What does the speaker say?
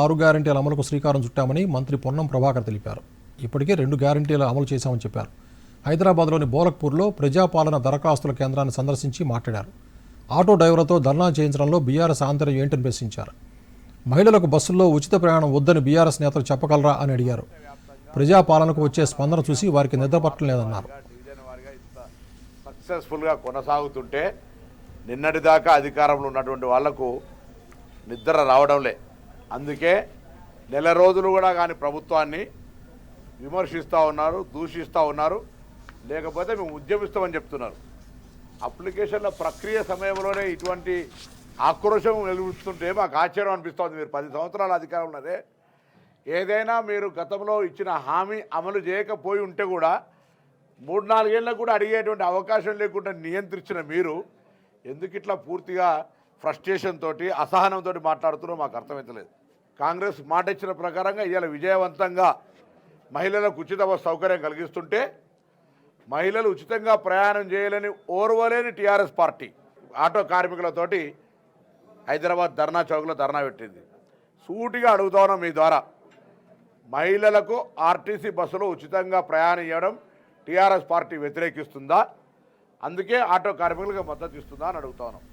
ఆరు గ్యారంటీల అమలుకు శ్రీకారం చుట్టామని మంత్రి పొన్నం ప్రభాకర్ తెలిపారు. ఇప్పటికే రెండు గ్యారంటీలు అమలు చేశామని చెప్పారు. హైదరాబాద్లోని బోలక్పూర్లో ప్రజాపాలన దరఖాస్తుల కేంద్రాన్ని సందర్శించి మాట్లాడారు. ఆటో డ్రైవర్లతో ధర్నా చేయించడంలో బీఆర్ఎస్ ఆంతర్యం ఏంటని ప్రశ్నించారు. మహిళలకు బస్సుల్లో ఉచిత ప్రయాణం వద్దని బీఆర్ఎస్ నేతలు చెప్పగలరా అని అడిగారు. ప్రజాపాలనకు వచ్చే స్పందన చూసి వారికి నిద్ర లేదన్నారు సక్సెస్ఫుల్గా కొనసాగుతుంటే నిన్నటిదాకా అధికారంలో ఉన్నటువంటి వాళ్ళకు నిద్ర రావడంలే అందుకే నెల రోజులు కూడా కానీ ప్రభుత్వాన్ని విమర్శిస్తూ ఉన్నారు దూషిస్తూ ఉన్నారు. లేకపోతే మేము ఉద్యమిస్తామని చెప్తున్నారు. అప్లికేషన్ల ప్రక్రియ సమయంలోనే ఇటువంటి ఆక్రోశం వెలుగుతుంటే మాకు ఆశ్చర్యం అనిపిస్తుంది. మీరు పది సంవత్సరాల అధికారం ఉన్నదే. ఏదైనా మీరు గతంలో ఇచ్చిన హామీ అమలు చేయకపోయి ఉంటే కూడా మూడు నాలుగేళ్ళకు కూడా అడిగేటువంటి అవకాశం లేకుండా నియంత్రించిన మీరు ఎందుకు ఇట్లా పూర్తిగా ఫ్రస్ట్రేషన్ తోటి అసహనంతో మాట్లాడుతున్నారో మాకు అర్థమవుతలేదు కాంగ్రెస్ మాట ఇచ్చిన ప్రకారంగా ఇవాళ విజయవంతంగా మహిళలకు ఉచిత సౌకర్యం కలిగిస్తుంటే మహిళలు ఉచితంగా ప్రయాణం చేయాలని ఓర్వలేని టీఆర్ఎస్ పార్టీ ఆటో కార్మికులతోటి హైదరాబాద్ ధర్నా చౌక్లో ధర్నా పెట్టింది. సూటిగా అడుగుతా మీ ద్వారా. మహిళలకు ఆర్టీసీ బస్సులో ఉచితంగా ప్రయాణం చేయడం టీఆర్ఎస్ పార్టీ వ్యతిరేకిస్తుందా? అందుకే ఆటో కార్మికులకు మద్దతు ఇస్తుందా అని అడుగుతా ఉన్నాం.